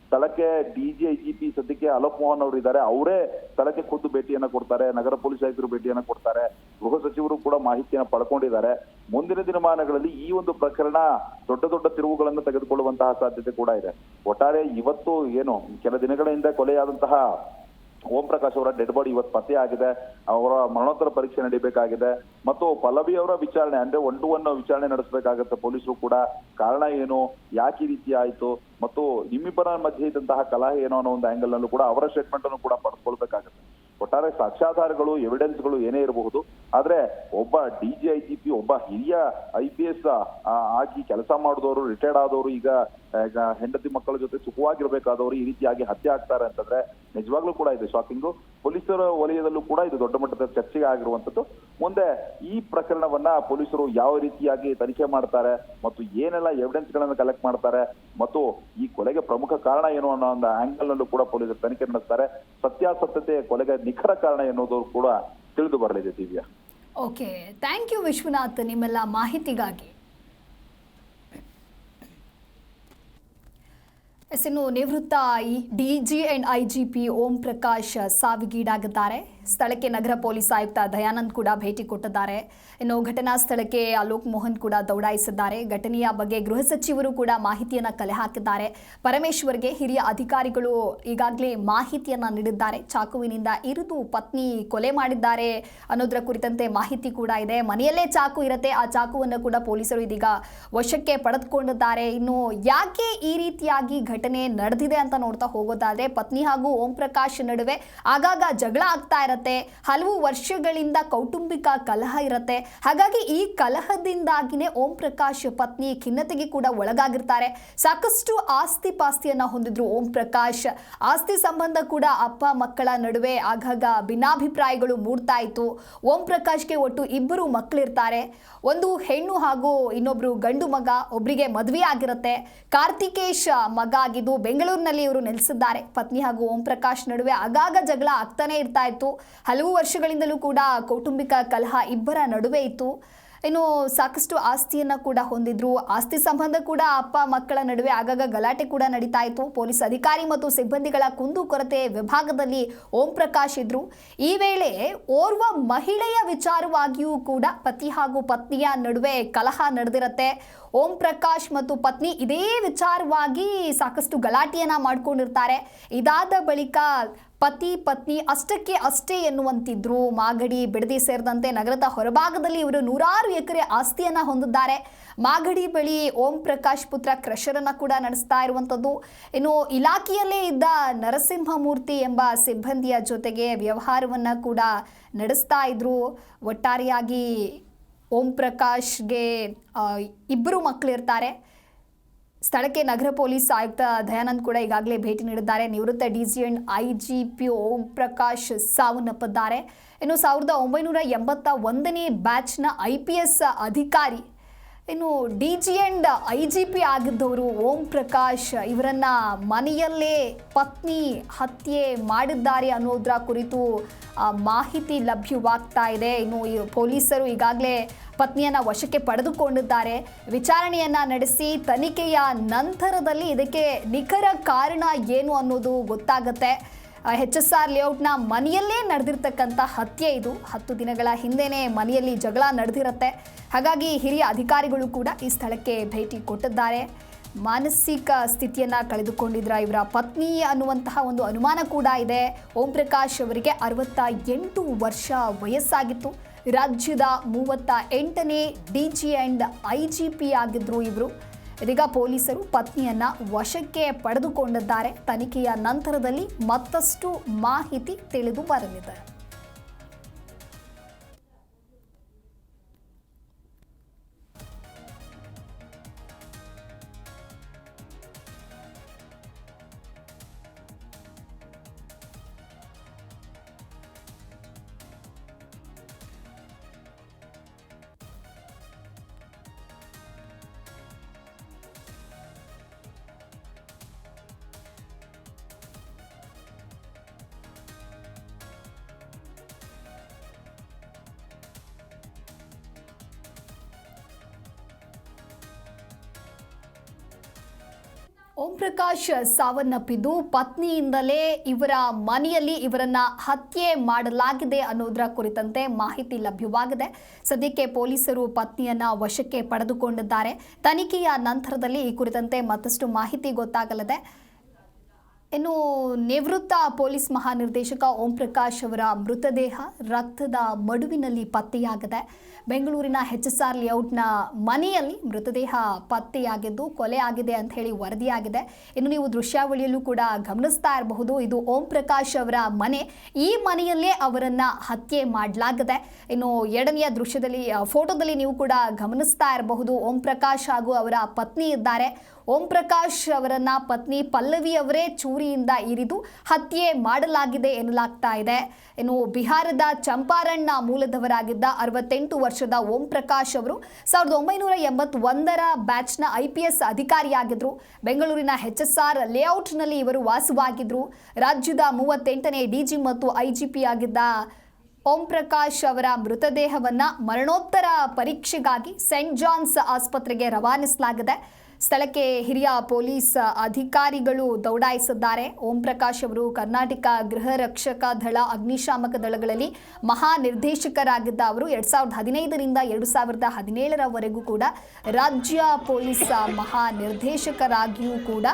ಸ್ಥಳಕ್ಕೆ ಡಿಜಿ ಐಜಿಪಿ ಸದ್ಯಕ್ಕೆ ಅಲೋಕ್ ಮೋಹನ್ ಅವರು ಇದ್ದಾರೆ. ಅವರೇ ಸ್ಥಳಕ್ಕೆ ಖುದ್ದು ಭೇಟಿಯನ್ನ ಕೊಡ್ತಾರೆ. ನಗರ ಪೊಲೀಸ್ ಆಯುಕ್ತರು ಭೇಟಿಯನ್ನ ಕೊಡ್ತಾರೆ. ಗೃಹ ಸಚಿವರು ಕೂಡ ಮಾಹಿತಿಯನ್ನು ಪಡ್ಕೊಂಡಿದ್ದಾರೆ. ಮುಂದಿನ ದಿನಮಾನಗಳಲ್ಲಿ ಈ ಒಂದು ಪ್ರಕರಣ ದೊಡ್ಡ ದೊಡ್ಡ ತಿರುವುಗಳನ್ನು ತೆಗೆದುಕೊಳ್ಳುವಂತಹ ಸಾಧ್ಯತೆ ಕೂಡ ಇದೆ. ಒಟ್ಟಾರೆ ಇವತ್ತು ಏನು, ಕೆಲ ದಿನಗಳ ಹಿಂದೆ ಕೊಲೆಯಾದಂತಹ ಓಂ ಪ್ರಕಾಶ್ ಅವರ ಡೆಡ್ ಬಾಡಿ ಇವತ್ತು ಪತ್ತೆ ಆಗಿದೆ. ಅವರ ಮರಣೋತ್ತರ ಪರೀಕ್ಷೆ ನಡೀಬೇಕಾಗಿದೆ. ಮತ್ತು ಪಲ್ಲವಿ ಅವರ ವಿಚಾರಣೆ, ಅಂದ್ರೆ ಒನ್ ಟು ಒನ್ ವಿಚಾರಣೆ ನಡೆಸಬೇಕಾಗುತ್ತೆ. ಪೊಲೀಸರು ಕೂಡ ಕಾರಣ ಏನು, ಯಾಕೆ ಈ ರೀತಿ ಆಯಿತು, ಮತ್ತು ನಿಮ್ಮಿಬ್ಬರ ಮಧ್ಯೆ ಇದ್ದಂತಹ ಕಲಹ ಏನೋ ಅನ್ನೋ ಒಂದು ಆಂಗಲ್ ನಲ್ಲೂ ಕೂಡ ಅವರ ಸ್ಟೇಟ್ಮೆಂಟ್ ಅನ್ನು ಕೂಡ ಪಡೆದುಕೊಳ್ಬೇಕಾಗುತ್ತೆ. ಒಟ್ಟಾರೆ ಸಾಕ್ಷ್ಯಾಧಾರಗಳು ಎವಿಡೆನ್ಸ್ಗಳು ಏನೇ ಇರಬಹುದು, ಆದ್ರೆ ಒಬ್ಬ D G I G P ಒಬ್ಬ ಹಿರಿಯ ಐ ಪಿ ಎಸ್ ಆಗಿ ಕೆಲಸ ಮಾಡಿದವರು ರಿಟೈರ್ಡ್ ಆದವರು ಈಗ ಈಗ ಹೆಂಡತಿ ಮಕ್ಕಳ ಜೊತೆ ಸುಖವಾಗಿರ್ಬೇಕಾದವರು ಈ ರೀತಿಯಾಗಿ ಹತ್ಯೆ ಆಗ್ತಾರೆ ಅಂತಂದ್ರೆ ನಿಜವಾಗ್ಲೂ ಕೂಡ ಇದೆ ಶಾಕಿಂಗು ಪೊಲೀಸರ ವಲಯದಲ್ಲೂ ಕೂಡ ಇದು ದೊಡ್ಡ ಮಟ್ಟದ ಚರ್ಚೆಗೆ ಆಗಿರುವಂತದ್ದು ಮುಂದೆ ಈ ಪ್ರಕರಣವನ್ನ ಪೊಲೀಸರು ಯಾವ ರೀತಿಯಾಗಿ ತನಿಖೆ ಮಾಡ್ತಾರೆ ಮತ್ತು ಏನೆಲ್ಲ ಎವಿಡೆನ್ಸ್ ಗಳನ್ನ ಕಲೆಕ್ಟ್ ಮಾಡ್ತಾರೆ ಮತ್ತು ಈ ಕೊಲೆಗೆ ಪ್ರಮುಖ ಕಾರಣ ಏನು ಅನ್ನೋ ಒಂದು ಆಂಗಲ್ ನಲ್ಲೂ ಕೂಡ ಪೊಲೀಸರು ತನಿಖೆ ನಡೆಸ್ತಾರೆ. ಸತ್ಯಾಸತ್ಯತೆ ಕೊಲೆಗೆ ನಿಖರ ಕಾರಣ ಎನ್ನುವುದು ಕೂಡ ತಿಳಿದು ಬರಲಿದೆ Divya. Okay thank you Vishwanath, ನಿಮ್ಮೆಲ್ಲ ಮಾಹಿತಿಗಾಗಿ. ಎಸ್ ಇನ್ನು ನಿವೃತ್ತ D G and I G P Om Prakash ಸಾವಿಗೀಡಾಗಿದ್ದಾರೆ. ಸ್ಥಳಕ್ಕೆ ನಗರ ಪೊಲೀಸ್ ಆಯುಕ್ತ ದಯಾನಂದ್ ಕೂಡ ಭೇಟಿ ಕೊಟ್ಟಿದ್ದಾರೆ. ಇನ್ನು ಘಟನಾ ಸ್ಥಳಕ್ಕೆ ಅಲೋಕ್ ಮೋಹನ್ ಕೂಡ ದೌಡಾಯಿಸಿದ್ದಾರೆ. ಘಟನೆಯ ಬಗ್ಗೆ ಗೃಹ ಸಚಿವರು ಕೂಡ ಮಾಹಿತಿಯನ್ನು ಕಲೆ ಹಾಕಿದ್ದಾರೆ ಪರಮೇಶ್ವರ್ಗೆ ಹಿರಿಯ ಅಧಿಕಾರಿಗಳು ಈಗಾಗಲೇ ಮಾಹಿತಿಯನ್ನ ನೀಡಿದ್ದಾರೆ. ಚಾಕುವಿನಿಂದ ಇರಿದು ಪತ್ನಿ ಕೊಲೆ ಮಾಡಿದ್ದಾರೆ ಅನ್ನೋದರ ಕುರಿತಂತೆ ಮಾಹಿತಿ ಕೂಡ ಇದೆ. ಮನೆಯಲ್ಲೇ ಚಾಕು ಇರುತ್ತೆ. ಆ ಚಾಕುವನ್ನು ಕೂಡ ಪೊಲೀಸರು ಇದೀಗ ವಶಕ್ಕೆ ಪಡೆದುಕೊಂಡಿದ್ದಾರೆ. ಇನ್ನು ಯಾಕೆ ಈ ರೀತಿಯಾಗಿ ಘಟನೆ ನಡೆದಿದೆ ಅಂತ ನೋಡ್ತಾ ಹೋಗೋದಾದ್ರೆ, ಪತ್ನಿ ಹಾಗೂ ಓಂ ಪ್ರಕಾಶ್ ನಡುವೆ ಆಗಾಗ ಜಗಳ ಆಗ್ತಾ ಹಲವು ವರ್ಷಗಳಿಂದ ಕೌಟುಂಬಿಕ ಕಲಹ ಇರತ್ತೆ. ಹಾಗಾಗಿ ಈ ಕಲಹದಿಂದಾಗಿನೇ ಓಂ ಪ್ರಕಾಶ್ ಪತ್ನಿ ಖಿನ್ನತೆಗೆ ಕೂಡ ಒಳಗಾಗಿರ್ತಾರೆ. ಸಾಕಷ್ಟು ಆಸ್ತಿ ಪಾಸ್ತಿಯನ್ನ ಹೊಂದಿದ್ರು ಓಂ ಪ್ರಕಾಶ್. ಆಸ್ತಿ ಸಂಬಂಧ ಕೂಡ ಅಪ್ಪ ಮಕ್ಕಳ ನಡುವೆ ಆಗಾಗ ಭಿನ್ನಾಭಿಪ್ರಾಯಗಳು ಮೂಡ್ತಾ ಇತ್ತು. ಓಂ ಪ್ರಕಾಶ್ಗೆ ಒಟ್ಟು ಇಬ್ಬರು ಮಕ್ಕಳಿರ್ತಾರೆ ಒಂದು ಹೆಣ್ಣು ಹಾಗೂ ಇನ್ನೊಬ್ರು ಗಂಡು ಮಗ ಒಬ್ರಿಗೆ ಮದುವೆ ಆಗಿರುತ್ತೆ. ಕಾರ್ತಿಕೇಶ್ ಮಗ ಆಗಿದ್ದು ಬೆಂಗಳೂರಿನಲ್ಲಿ ಇವರು ನೆಲೆಸಿದ್ದಾರೆ. ಪತ್ನಿ ಹಾಗೂ ಓಂ ಪ್ರಕಾಶ್ ನಡುವೆ ಆಗಾಗ ಜಗಳ ಆಗ್ತಾನೆ ಇರ್ತಾ ಇತ್ತು. ಹಲವು ವರ್ಷಗಳಿಂದಲೂ ಕೂಡ ಕೌಟುಂಬಿಕ ಕಲಹ ಇಬ್ಬರ ನಡುವೆ ಇತ್ತು. ಏನು ಸಾಕಷ್ಟು ಆಸ್ತಿಯನ್ನು ಕೂಡ ಹೊಂದಿದ್ರು. ಆಸ್ತಿ ಸಂಬಂಧ ಕೂಡ ಅಪ್ಪ ಮಕ್ಕಳ ನಡುವೆ ಆಗಾಗ ಗಲಾಟೆ ಕೂಡ ನಡೀತಾ ಇತ್ತು. ಪೊಲೀಸ್ ಅಧಿಕಾರಿ ಮತ್ತು ಸಿಬ್ಬಂದಿಗಳ ಕುಂದುಕೊರತೆ ವಿಭಾಗದಲ್ಲಿ ಓಂ ಪ್ರಕಾಶ್ ಇದ್ರು. ಈ ವೇಳೆ ಓರ್ವ ಮಹಿಳೆಯ ವಿಚಾರವಾಗಿಯೂ ಕೂಡ ಪತಿ ಹಾಗೂ ಪತ್ನಿಯ ನಡುವೆ ಕಲಹ ನಡೆದಿರುತ್ತೆ. ಓಂ ಪ್ರಕಾಶ್ ಮತ್ತು ಪತ್ನಿ ಇದೇ ವಿಚಾರವಾಗಿ ಸಾಕಷ್ಟು ಗಲಾಟೆಯನ್ನ ಮಾಡ್ಕೊಂಡಿರ್ತಾರೆ. ಇದಾದ ಬಳಿಕ ಪತಿ ಪತ್ನಿ ಅಷ್ಟಕ್ಕೆ ಅಷ್ಟೇ ಎನ್ನುವಂತಿದ್ರು. ಮಾಗಡಿ, ಬಿಡದಿ ಸೇರಿದಂತೆ ನಗರದ ಹೊರಭಾಗದಲ್ಲಿ ಇವರು ನೂರಾರು ಎಕರೆ ಆಸ್ತಿಯನ್ನ ಹೊಂದಿದ್ದಾರೆ. ಮಾಗಡಿ ಬಳಿ ಓಂ ಪ್ರಕಾಶ್ ಪುತ್ರ ಕ್ರಷರನ್ನ ಕೂಡ ನಡೆಸ್ತಾ ಇರುವಂಥದ್ದು ಇನ್ನು ಇಲಾಖೆಯಲ್ಲೇ ಇದ್ದ ನರಸಿಂಹಮೂರ್ತಿ ಎಂಬ ಸಿಬ್ಬಂದಿಯ ಜೊತೆಗೆ ವ್ಯವಹಾರವನ್ನ ಕೂಡ ನಡೆಸ್ತಾ ಇದ್ರು. ಒಟ್ಟಾರೆಯಾಗಿ ಓಂ ಪ್ರಕಾಶ್ಗೆ ಇಬ್ಬರು ಮಕ್ಕಳಿರ್ತಾರೆ ಸ್ಥಳಕ್ಕೆ ನಗರ ಪೊಲೀಸ್ ಆಯುಕ್ತ ದಯಾನಂದ್ ಕೂಡ ಈಗಾಗಲೇ ಭೇಟಿ ನೀಡಿದ್ದಾರೆ. ನಿವೃತ್ತ DG and I G P Om Prakash ಸಾವನ್ನಪ್ಪಿದ್ದಾರೆ. ಇನ್ನು ಸಾವಿರದ ಒಂಬೈನೂರ ಎಂಬತ್ತ ಒಂದನೇ ಬ್ಯಾಚ್ನ ಐ ಪಿ ಎಸ್ ಅಧಿಕಾರಿ ಇನ್ನು D G and I G P ಆಗಿದ್ದವರು Om Prakash ಇವರನ್ನ ಮನೆಯಲ್ಲೇ ಪತ್ನಿ ಹತ್ಯೆ ಮಾಡಿದ್ದಾರೆ ಅನ್ನೋದರ ಕುರಿತು ಮಾಹಿತಿ ಲಭ್ಯವಾಗ್ತಾ ಇದೆ. ಇನ್ನು ಪೊಲೀಸರು ಈಗಾಗಲೇ ಪತ್ನಿಯನ್ನ ವಶಕ್ಕೆ ಪಡೆದುಕೊಂಡಿದ್ದಾರೆ. ವಿಚಾರಣೆಯನ್ನ ನಡೆಸಿ ತನಿಖೆಯ ನಂತರದಲ್ಲಿ ಇದಕ್ಕೆ ನಿಖರ ಕಾರಣ ಏನು ಅನ್ನೋದು ಗೊತ್ತಾಗುತ್ತೆ. ಎಚ್ ಎಸ್ ಆರ್ ಲೇಔಟ್ನ ಮನೆಯಲ್ಲೇ ನಡೆದಿರ್ತಕ್ಕಂಥ ಹತ್ಯೆ ಇದು. ಹತ್ತು ದಿನಗಳ ಹಿಂದೆಯೇ ಮನೆಯಲ್ಲಿ ಜಗಳ ನಡೆದಿರುತ್ತೆ. ಹಾಗಾಗಿ ಹಿರಿಯ ಅಧಿಕಾರಿಗಳು ಕೂಡ ಈ ಸ್ಥಳಕ್ಕೆ ಭೇಟಿ ಕೊಟ್ಟಿದ್ದಾರೆ. ಮಾನಸಿಕ ಸ್ಥಿತಿಯನ್ನ ಕಳೆದುಕೊಂಡಿದ್ರ ಇವರ ಪತ್ನಿ ಅನ್ನುವಂತಹ ಒಂದು ಅನುಮಾನ ಕೂಡ ಇದೆ. ಓಂ ಪ್ರಕಾಶ್ ಅವರಿಗೆ ಅರವತ್ತ ಎಂಟು ವರ್ಷ ವಯಸ್ಸಾಗಿತ್ತು. ರಾಜ್ಯದ ಮೂವತ್ತ ಎಂಟನೇ D G and I G P ಆಗಿದ್ರು ಇವರು. ಇದೀಗ ಪೊಲೀಸರು ಪತ್ನಿಯನ್ನ ವಶಕ್ಕೆ ಪಡೆದುಕೊಂಡಿದ್ದಾರೆ. ತನಿಖೆಯ ನಂತರದಲ್ಲಿ ಮತ್ತಷ್ಟು ಮಾಹಿತಿ ತಿಳಿದು ಬರಲಿದೆ. ಓಂ ಪ್ರಕಾಶ್ ಸಾವನ್ನಪ್ಪಿದ್ದು ಪತ್ನಿಯಿಂದಲೇ ಇವರ ಮನೆಯಲ್ಲಿ ಇವರನ್ನ ಹತ್ಯೆ ಮಾಡಲಾಗಿದೆ ಅನ್ನೋದರ ಕುರಿತಂತೆ ಮಾಹಿತಿ ಲಭ್ಯವಾಗಿದೆ. ಸದ್ಯಕ್ಕೆ ಪೊಲೀಸರು ಪತ್ನಿಯನ್ನ ವಶಕ್ಕೆ ಪಡೆದುಕೊಂಡಿದ್ದಾರೆ. ತನಿಖೆಯ ನಂತರದಲ್ಲಿ ಈ ಕುರಿತಂತೆ ಮತ್ತಷ್ಟು ಮಾಹಿತಿ ಗೊತ್ತಾಗಲಿದೆ. ಇನ್ನು ನಿವೃತ್ತ ಪೊಲೀಸ್ ಮಹಾನಿರ್ದೇಶಕ ಓಂ ಪ್ರಕಾಶ್ ಅವರ ಮೃತದೇಹ ರಕ್ತದ ಮಡುವಿನಲ್ಲಿ ಪತ್ತೆಯಾಗಿದೆ. ಬೆಂಗಳೂರಿನ ಎಚ್ ಎಸ್ ಆರ್ ಲೇಔಟ್ನ ಮನೆಯಲ್ಲಿ ಮೃತದೇಹ ಪತ್ತೆಯಾಗಿದ್ದು ಕೊಲೆ ಆಗಿದೆ ಅಂತ ಹೇಳಿ ವರದಿಯಾಗಿದೆ. ಇನ್ನು ನೀವು ದೃಶ್ಯಾವಳಿಯಲ್ಲೂ ಕೂಡ ಗಮನಿಸ್ತಾ ಇರಬಹುದು, ಇದು ಓಂ ಪ್ರಕಾಶ್ ಅವರ ಮನೆ. ಈ ಮನೆಯಲ್ಲೇ ಅವರನ್ನು ಹತ್ಯೆ ಮಾಡಲಾಗಿದೆ. ಇನ್ನು ಎರಡನೆಯ ದೃಶ್ಯದಲ್ಲಿ ಫೋಟೋದಲ್ಲಿ ನೀವು ಕೂಡ ಗಮನಿಸ್ತಾ ಇರಬಹುದು ಓಂ ಪ್ರಕಾಶ್ ಹಾಗೂ ಅವರ ಪತ್ನಿ ಇದ್ದಾರೆ. ಓಂ ಪ್ರಕಾಶ್ ಅವರನ್ನ ಪತ್ನಿ ಪಲ್ಲವಿ ಅವರೇ ಚೂರಿಯಿಂದ ಇರಿದು ಹತ್ಯೆ ಮಾಡಲಾಗಿದೆ ಎನ್ನಲಾಗ್ತಾ ಇದೆ. ಇನ್ನು ಬಿಹಾರದ ಚಂಪಾರಣ್ಣ ಮೂಲದವರಾಗಿದ್ದ ಅರವತ್ತೆಂಟು ವರ್ಷದ ಓಂ ಪ್ರಕಾಶ್ ಅವರು ಸಾವಿರದ ಒಂಬೈನೂರ ಎಂಬತ್ತೊಂದರ ಬ್ಯಾಚ್ನ ಐ ಪಿ ಎಸ್ ಅಧಿಕಾರಿಯಾಗಿದ್ದರು ಬೆಂಗಳೂರಿನ ಹೆಚ್ ಎಸ್ ಆರ್ ಲೇಔಟ್ನಲ್ಲಿ ಇವರು ವಾಸವಾಗಿದ್ದರು ರಾಜ್ಯದ ಮೂವತ್ತೆಂಟನೇ ಡಿಜಿ ಮತ್ತು ಐಜಿಪಿ ಆಗಿದ್ದ ಓಂ ಪ್ರಕಾಶ್ ಅವರ ಮೃತದೇಹವನ್ನು ಮರಣೋತ್ತರ ಪರೀಕ್ಷೆಗಾಗಿ ಸೆಂಟ್ ಜಾನ್ಸ್ ಆಸ್ಪತ್ರೆಗೆ ರವಾನಿಸಲಾಗಿದೆ. ಸ್ಥಳಕ್ಕೆ ಹಿರಿಯ ಪೊಲೀಸ್ ಅಧಿಕಾರಿಗಳು ದೌಡಾಯಿಸಿದ್ದಾರೆ. ಓಂ ಪ್ರಕಾಶ್ ಅವರು ಕರ್ನಾಟಕ ಗೃಹ ರಕ್ಷಕ ದಳ ಅಗ್ನಿಶಾಮಕ ದಳಗಳಲ್ಲಿ ಮಹಾ ನಿರ್ದೇಶಕರಾಗಿದ್ದ ಅವರು ಎರಡ್ ಸಾವಿರದ ಹದಿನೈದರಿಂದ ಎರಡು ಸಾವಿರದ ಹದಿನೇಳರವರೆಗೂ ಕೂಡ ರಾಜ್ಯ ಪೊಲೀಸ್ ಮಹಾ ನಿರ್ದೇಶಕರಾಗಿಯೂ ಕೂಡ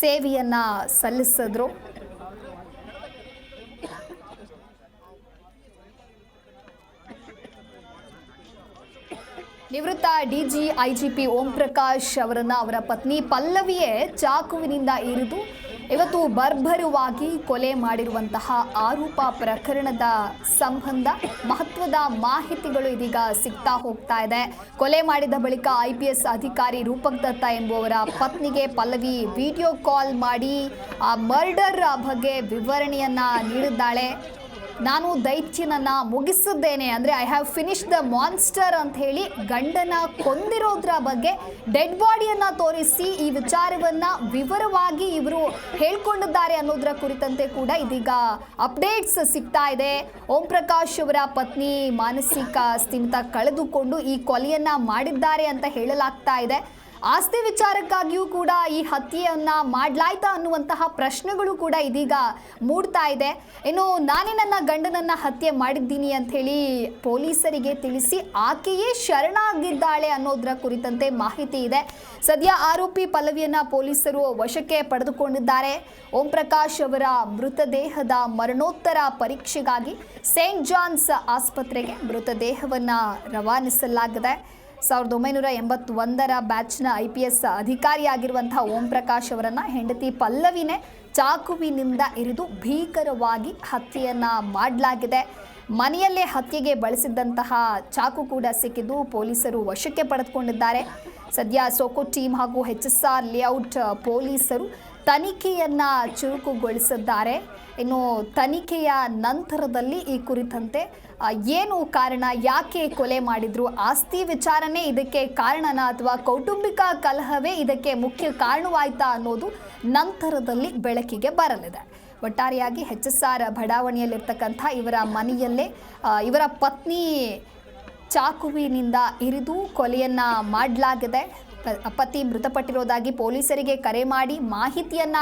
ಸೇವೆಯನ್ನ ಸಲ್ಲಿಸಿದ್ರು. ನಿವೃತ್ತ ಡಿಜಿ ಐಜಿಪಿ ಓಂ ಪ್ರಕಾಶ್ ಅವರನ್ನ ಅವರ ಪತ್ನಿ ಪಲ್ಲವಿಯೇ ಚಾಕುವಿನಿಂದ ಇರಿದು ಇವತ್ತು ಬರ್ಬರವಾಗಿ ಕೊಲೆ ಮಾಡಿರುವಂತಹ ಆರೋಪ ಪ್ರಕರಣದ ಸಂಬಂಧ ಮಹತ್ವದ ಮಾಹಿತಿಗಳು ಇದೀಗ ಸಿಗ್ತಾ ಹೋಗ್ತಾ ಇದೆ. ಕೊಲೆ ಮಾಡಿದ ಬಳಿಕ ಐ ಪಿ ಎಸ್ ಅಧಿಕಾರಿ ರೂಪಕ್ ದತ್ತ ಎಂಬುವರ ಪತ್ನಿಗೆ ಪಲ್ಲವಿ ವಿಡಿಯೋ ಕಾಲ್ ಮಾಡಿ ಆ ಮರ್ಡರ್ ಬಗ್ಗೆ ವಿವರಣೆಯನ್ನ ನೀಡಿದ್ದಾಳೆ. ನಾನು ದೈತ್ಯನನ್ನ ಮುಗಿಸಿದ್ದೇನೆ. ಅಂದ್ರೆ I have finish the monster ಅಂತ ಹೇಳಿ ಗಂಡನ ಕೊಂದಿರೋದ್ರ ಬಗ್ಗೆ ಡೆಡ್ ಬಾಡಿಯನ್ನ ತೋರಿಸಿ ಈ ವಿಚಾರವನ್ನ ವಿವರವಾಗಿ ಇವರು ಹೇಳ್ಕೊಂಡಿದ್ದಾರೆ ಅನ್ನೋದ್ರ ಕುರಿತಂತೆ ಕೂಡ ಇದೀಗ ಅಪ್ಡೇಟ್ಸ್ ಸಿಗ್ತಾ ಇದೆ. ಓಂ ಪ್ರಕಾಶ್ ಅವರ ಪತ್ನಿ ಮಾನಸಿಕ ಸ್ಥಿಮಿತ ಕಳೆದುಕೊಂಡು ಈ ಕೊಲೆಯನ್ನು ಮಾಡಿದ್ದಾರೆ ಅಂತ ಹೇಳಲಾಗ್ತಾ ಇದೆ. ಆಸ್ತಿ ವಿಚಾರಕ್ಕಾಗಿಯೂ ಕೂಡ ಈ ಹತ್ಯೆಯನ್ನ ಮಾಡ್ಲಾಯ್ತಾ ಅನ್ನುವಂತಹ ಪ್ರಶ್ನೆಗಳು ಕೂಡ ಇದೀಗ ಮೂಡ್ತಾ ಇದೆ. ಇನ್ನು ನಾನೇ ನನ್ನ ಗಂಡನನ್ನ ಹತ್ಯೆ ಮಾಡಿದ್ದೀನಿ ಅಂತ ಹೇಳಿ ಪೊಲೀಸರಿಗೆ ತಿಳಿಸಿ ಆಕೆಯೇ ಶರಣಾಗಿದ್ದಾಳೆ ಅನ್ನೋದರ ಕುರಿತಂತೆ ಮಾಹಿತಿ ಇದೆ. ಸದ್ಯ ಆರೋಪಿ ಪಲ್ಲವಿಯನ್ನ ಪೊಲೀಸರು ವಶಕ್ಕೆ ಪಡೆದುಕೊಂಡಿದ್ದಾರೆ. ಓಂ ಪ್ರಕಾಶ್ ಅವರ ಮೃತದೇಹದ ಮರಣೋತ್ತರ ಪರೀಕ್ಷೆಗಾಗಿ ಸೇಂಟ್ ಜಾನ್ಸ್ ಆಸ್ಪತ್ರೆಗೆ ಮೃತದೇಹವನ್ನು ರವಾನಿಸಲಾಗಿದೆ. ಸಾವಿರದ ಒಂಬೈನೂರ ಎಂಬತ್ತೊಂದರ ಬ್ಯಾಚ್ನ ಐ ಪಿ ಎಸ್ ಅಧಿಕಾರಿಯಾಗಿರುವಂತಹ ಓಂ ಪ್ರಕಾಶ್ ಅವರನ್ನ ಹೆಂಡತಿ ಪಲ್ಲವಿನೇ ಚಾಕುವಿನಿಂದ ಇರಿದು ಭೀಕರವಾಗಿ ಹತ್ಯೆಯನ್ನ ಮಾಡಲಾಗಿದೆ. ಮನೆಯಲ್ಲೇ ಹತ್ಯೆಗೆ ಬಳಸಿದ್ದಂತಹ ಚಾಕು ಕೂಡ ಸಿಕ್ಕಿದ್ದು ಪೊಲೀಸರು ವಶಕ್ಕೆ ಪಡೆದುಕೊಂಡಿದ್ದಾರೆ. ಸದ್ಯ ಸೋಕೋ ಟೀಮ್ ಹಾಗೂ ಎಚ್ ಎಸ್ ಆರ್ ಲೇಔಟ್ ಪೊಲೀಸರು ತನಿಖೆಯನ್ನ ಚುರುಕುಗೊಳಿಸಿದ್ದಾರೆ. ಇನ್ನು ತನಿಖೆಯ ನಂತರದಲ್ಲಿ ಈ ಕುರಿತಂತೆ ಏನು ಕಾರಣ, ಯಾಕೆ ಕೊಲೆ ಮಾಡಿದ್ರು? ಆಸ್ತಿ ವಿಚಾರನೇ ಇದಕ್ಕೆ ಕಾರಣನ ಅಥವಾ ಕೌಟುಂಬಿಕ ಕಲಹವೇ ಇದಕ್ಕೆ ಮುಖ್ಯ ಕಾರಣವಾಯ್ತಾ ಅನ್ನೋದು ನಂತರದಲ್ಲಿ ಬೆಳಕಿಗೆ ಬರಲಿದೆ. ಒಟ್ಟಾರೆಯಾಗಿ ಎಚ್ ಎಸ್ ಆರ್ ಬಡಾವಣೆಯಲ್ಲಿರ್ತಕ್ಕಂಥ ಇವರ ಮನೆಯಲ್ಲೇ ಇವರ ಪತ್ನಿ ಚಾಕುವಿನಿಂದ ಇರಿದು ಕೊಲೆಯನ್ನ ಮಾಡಲಾಗಿದೆ. ಪತಿ ಮೃತಪಟ್ಟಿರೋದಾಗಿ ಪೊಲೀಸರಿಗೆ ಕರೆ ಮಾಡಿ ಮಾಹಿತಿಯನ್ನ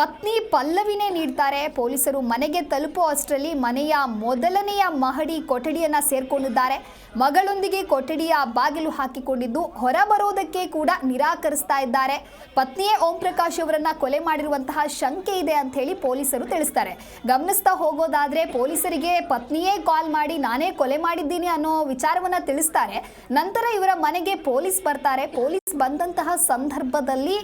ಪತ್ನಿ ಪಲ್ಲವಿನೇ ನೀಡ್ತಾರೆ. ಪೊಲೀಸರು ಮನೆಗೆ ತಲುಪೋ ಅಷ್ಟರಲ್ಲಿ ಮನೆಯ ಮೊದಲನೆಯ ಮಹಡಿ ಕೊಠಡಿಯನ್ನು ಸೇರ್ಕೊಂಡಿದ್ದಾರೆ. ಮಗಳೊಂದಿಗೆ ಕೊಠಡಿಯ ಬಾಗಿಲು ಹಾಕಿಕೊಂಡಿದ್ದು ಹೊರ ಬರೋದಕ್ಕೆ ಕೂಡ ನಿರಾಕರಿಸ್ತಾ ಇದ್ದಾರೆ. ಪತ್ನಿಯೇ ಓಂ ಪ್ರಕಾಶ್ ಅವರನ್ನ ಕೊಲೆ ಮಾಡಿರುವಂತಹ ಶಂಕೆ ಇದೆ ಅಂತ ಹೇಳಿ ಪೊಲೀಸರು ತಿಳಿಸ್ತಾರೆ. ಗಮನಿಸ್ತಾ ಹೋಗೋದಾದ್ರೆ ಪೊಲೀಸರಿಗೆ ಪತ್ನಿಯೇ ಕಾಲ್ ಮಾಡಿ, ನಾನೇ ಕೊಲೆ ಮಾಡಿದ್ದೀನಿ ಅನ್ನೋ ವಿಚಾರವನ್ನ ತಿಳಿಸ್ತಾರೆ. ನಂತರ ಇವರ ಮನೆಗೆ ಪೊಲೀಸ್ ಬರ್ತಾರೆ. ಪೊಲೀಸ್ ಬಂದಂತಹ ಸಂದರ್ಭದಲ್ಲಿ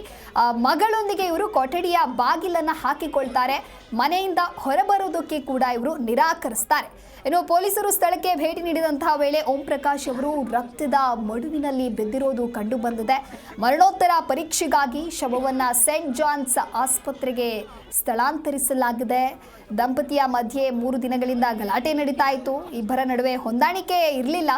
ಮಗಳೊಂದಿಗೆ ಇವರು ಕೊಠಡಿಯ ಬಾಗಿಲನ್ನ ಹಾಕಿಕೊಳ್ತಾರೆ. ಮನೆಯಿಂದ ಹೊರಬರುವುದಕ್ಕೆ ಕೂಡ ಇವರು ನಿರಾಕರಿಸ್ತಾರೆ. ಇನ್ನು ಪೊಲೀಸರು ಸ್ಥಳಕ್ಕೆ ಭೇಟಿ ನೀಡಿದಂತಹ ವೇಳೆ ಓಂ ಪ್ರಕಾಶ್ ಅವರು ರಕ್ತದ ಮಡುವಿನಲ್ಲಿ ಬಿದ್ದಿರೋದು ಕಂಡು ಬಂದಿದೆ ಮರಣೋತ್ತರ ಪರೀಕ್ಷೆಗಾಗಿ ಶವವನ್ನು ಸೇಂಟ್ ಜಾನ್ಸ್ ಆಸ್ಪತ್ರೆಗೆ ಸ್ಥಳಾಂತರಿಸಲಾಗಿದೆ. ದಂಪತಿಯ ಮಧ್ಯೆ ಮೂರು ದಿನಗಳಿಂದ ಗಲಾಟೆ ನಡೀತಾ ಇತ್ತು. ಇಬ್ಬರ ನಡುವೆ ಹೊಂದಾಣಿಕೆ ಇರಲಿಲ್ಲ.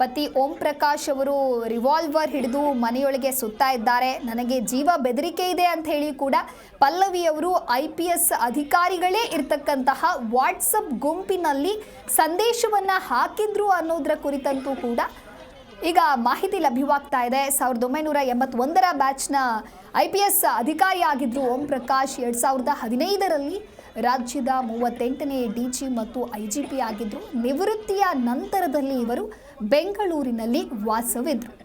ಪತಿ ಓಂ ಪ್ರಕಾಶ್ ಅವರು ರಿವಾಲ್ವರ್ ಹಿಡಿದು ಮನೆಯೊಳಗೆ ಸುತ್ತಾ ಇದ್ದಾರೆ. ನನಗೆ ಜೀವ ಬೆದರಿಕೆ ಇದೆ ಅಂತ ಹೇಳಿ ಕೂಡ ಪಲ್ಲವಿ ಅವರು ಐ ಪಿ ಎಸ್ ಅಧಿಕಾರಿಗಳೇ ಇರ್ತಕ್ಕಂತಹ ವಾಟ್ಸಪ್ ಗುಂಪಿನಲ್ಲಿ ಸಂದೇಶವನ್ನ ಹಾಕಿದ್ರು ಅನ್ನೋದ್ರ ಕುರಿತಂತೂ ಕೂಡ ಈಗ ಮಾಹಿತಿ ಲಭ್ಯವಾಗ್ತಾ ಇದೆ. ಸಾವಿರದ ಒಂಬೈನೂರ ಎಂಬತ್ತೊಂದರ ಬ್ಯಾಚ್ನ ಐ ಪಿ ಎಸ್ ಅಧಿಕಾರಿಯಾಗಿದ್ದರು ಓಂ ಪ್ರಕಾಶ್. ಎರಡು ಸಾವಿರದ ಹದಿನೈದರಲ್ಲಿ ರಾಜ್ಯದ ಮೂವತ್ತೆಂಟನೇ ಡಿಜಿ ಮತ್ತು ಐಜಿಪಿ ಆಗಿದ್ದರು ನಿವೃತ್ತಿಯ ನಂತರದಲ್ಲಿ ಇವರು ಬೆಂಗಳೂರಿನಲ್ಲಿ ವಾಸವಿದ್ರು.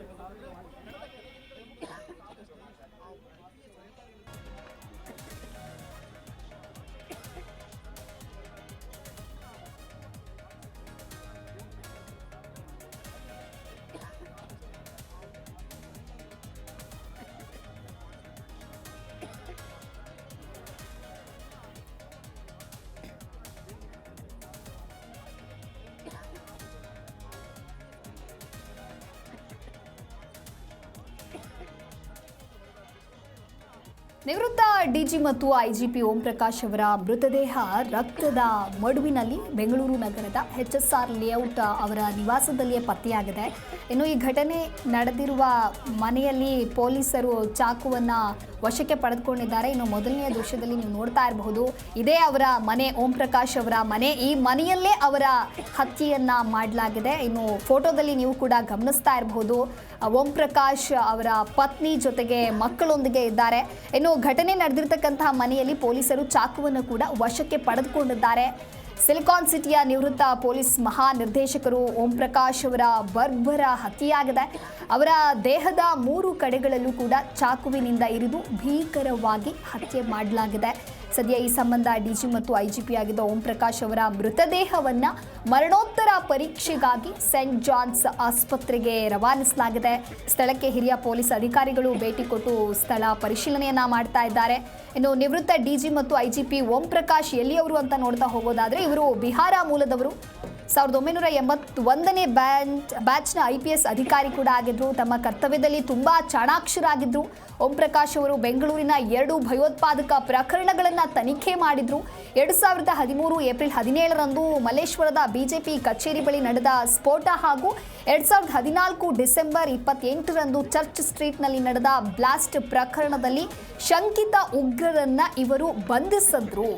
ನಿವೃತ್ತ ಡಿಜಿ ಮತ್ತು ಐಜಿಪಿ ಓಂ ಪ್ರಕಾಶ್ ಅವರ ಮೃತದೇಹ ರಕ್ತದ ಮಡುವಿನಲ್ಲಿ ಬೆಂಗಳೂರು ನಗರದ ಎಚ್ ಎಸ್ ಆರ್ ಲೇಔಟ್ ಅವರ ನಿವಾಸದಲ್ಲಿಯೇ ಪತ್ತೆಯಾಗಿದೆ. ಇನ್ನು ಈ ಘಟನೆ ನಡೆದಿರುವ ಮನೆಯಲ್ಲಿ ಪೊಲೀಸರು ಚಾಕುವನ್ನ ವಶಕ್ಕೆ ಪಡೆದುಕೊಂಡಿದ್ದಾರೆ. ಇನ್ನು ಮೊದಲನೆಯ ದೃಶ್ಯದಲ್ಲಿ ನೀವು ನೋಡ್ತಾ ಇರಬಹುದು, ಇದೇ ಅವರ ಮನೆ, ಓಂ ಪ್ರಕಾಶ್ ಅವರ ಮನೆ. ಈ ಮನೆಯಲ್ಲೇ ಅವರ ಹತ್ಯೆಯನ್ನ ಮಾಡಲಾಗಿದೆ. ಇನ್ನು ಫೋಟೋದಲ್ಲಿ ನೀವು ಕೂಡ ಗಮನಿಸ್ತಾ ಇರಬಹುದು, ಓಂ ಪ್ರಕಾಶ್ ಅವರ ಪತ್ನಿ ಜೊತೆಗೆ ಮಕ್ಕಳೊಂದಿಗೆ ಇದ್ದಾರೆ. ಇನ್ನು ಘಟನೆ ನಡೆದಿರ್ತಕ್ಕಂತಹ ಮನೆಯಲ್ಲಿ ಪೊಲೀಸರು ಚಾಕುವನ್ನು ಕೂಡ ವಶಕ್ಕೆ ಪಡೆದುಕೊಂಡಿದ್ದಾರೆ. ಸಿಲಿಕಾನ್ ಸಿಟಿಯ ನಿವೃತ್ತ ಪೊಲೀಸ್ ಮಹಾ ನಿರ್ದೇಶಕರು ಓಂ ಪ್ರಕಾಶ್ ಅವರ ಬರ್ಬರ ಹತ್ಯೆಯಾಗಿದೆ. ಅವರ ದೇಹದ ಮೂರು ಕಡೆಗಳಲ್ಲೂ ಕೂಡ ಚಾಕುವಿನಿಂದ ಇರಿದು ಭೀಕರವಾಗಿ ಹತ್ಯೆ ಮಾಡಲಾಗಿದೆ. ಸದ್ಯ ಈ ಸಂಬಂಧ ಡಿಜಿ ಮತ್ತು ಐಜಿಪಿ ಆಗಿದ್ದ ಓಂ ಪ್ರಕಾಶ್ ಅವರ ಮೃತದೇಹವನ್ನ ಮರಣೋತ್ತರ ಪರೀಕ್ಷೆಗಾಗಿ ಸೆಂಟ್ ಜಾನ್ಸ್ ಆಸ್ಪತ್ರೆಗೆ ರವಾನಿಸಲಾಗಿದೆ. ಸ್ಥಳಕ್ಕೆ ಹಿರಿಯ ಪೊಲೀಸ್ ಅಧಿಕಾರಿಗಳು ಭೇಟಿ ಕೊಟ್ಟು ಸ್ಥಳ ಪರಿಶೀಲನೆಯನ್ನ ಮಾಡ್ತಾ ಇದ್ದಾರೆ. ಇನ್ನು ನಿವೃತ್ತ ಡಿಜಿ ಮತ್ತು ಐಜಿಪಿ ಓಂ ಪ್ರಕಾಶ್ ಎಲ್ಲಿಯವರು ಅಂತ ನೋಡ್ತಾ ಹೋಗೋದಾದ್ರೆ ಇವರು ಬಿಹಾರ ಮೂಲದವರು. ಸಾವಿರದ ಒಂಬೈನೂರ ಎಂಬತ್ತೊಂದನೇ ಬ್ಯಾಂಚ್ ಬ್ಯಾಚ್ನ ಐ ಪಿ ಎಸ್ ಅಧಿಕಾರಿ ಕೂಡ ಆಗಿದ್ರು. ತಮ್ಮ ಕರ್ತವ್ಯದಲ್ಲಿ ತುಂಬ ಚಾಣಾಕ್ಷರಾಗಿದ್ದರು ಓಂ ಪ್ರಕಾಶ್ ಅವರು ಬೆಂಗಳೂರಿನ ಎರಡು ಭಯೋತ್ಪಾದಕ ಪ್ರಕರಣಗಳನ್ನು ತನಿಖೆ ಮಾಡಿದ್ರು. ಎರಡು ಸಾವಿರದ ಹದಿಮೂರು ಏಪ್ರಿಲ್ ಹದಿನೇಳರಂದು ಮಲ್ಲೇಶ್ವರದ ಬಿಜೆಪಿ ಕಚೇರಿ ಬಳಿ ನಡೆದ ಸ್ಫೋಟ ಹಾಗೂ ಎರಡು ಸಾವಿರದ ಹದಿನಾಲ್ಕು ಡಿಸೆಂಬರ್ ಇಪ್ಪತ್ತೆಂಟರಂದು ಚರ್ಚ್ ಸ್ಟ್ರೀಟ್ನಲ್ಲಿ ನಡೆದ ಬ್ಲಾಸ್ಟ್ ಪ್ರಕರಣದಲ್ಲಿ ಶಂಕಿತ ಉಗ್ರರನ್ನ ಇವರು ಬಂಧಿಸಿದ್ರು.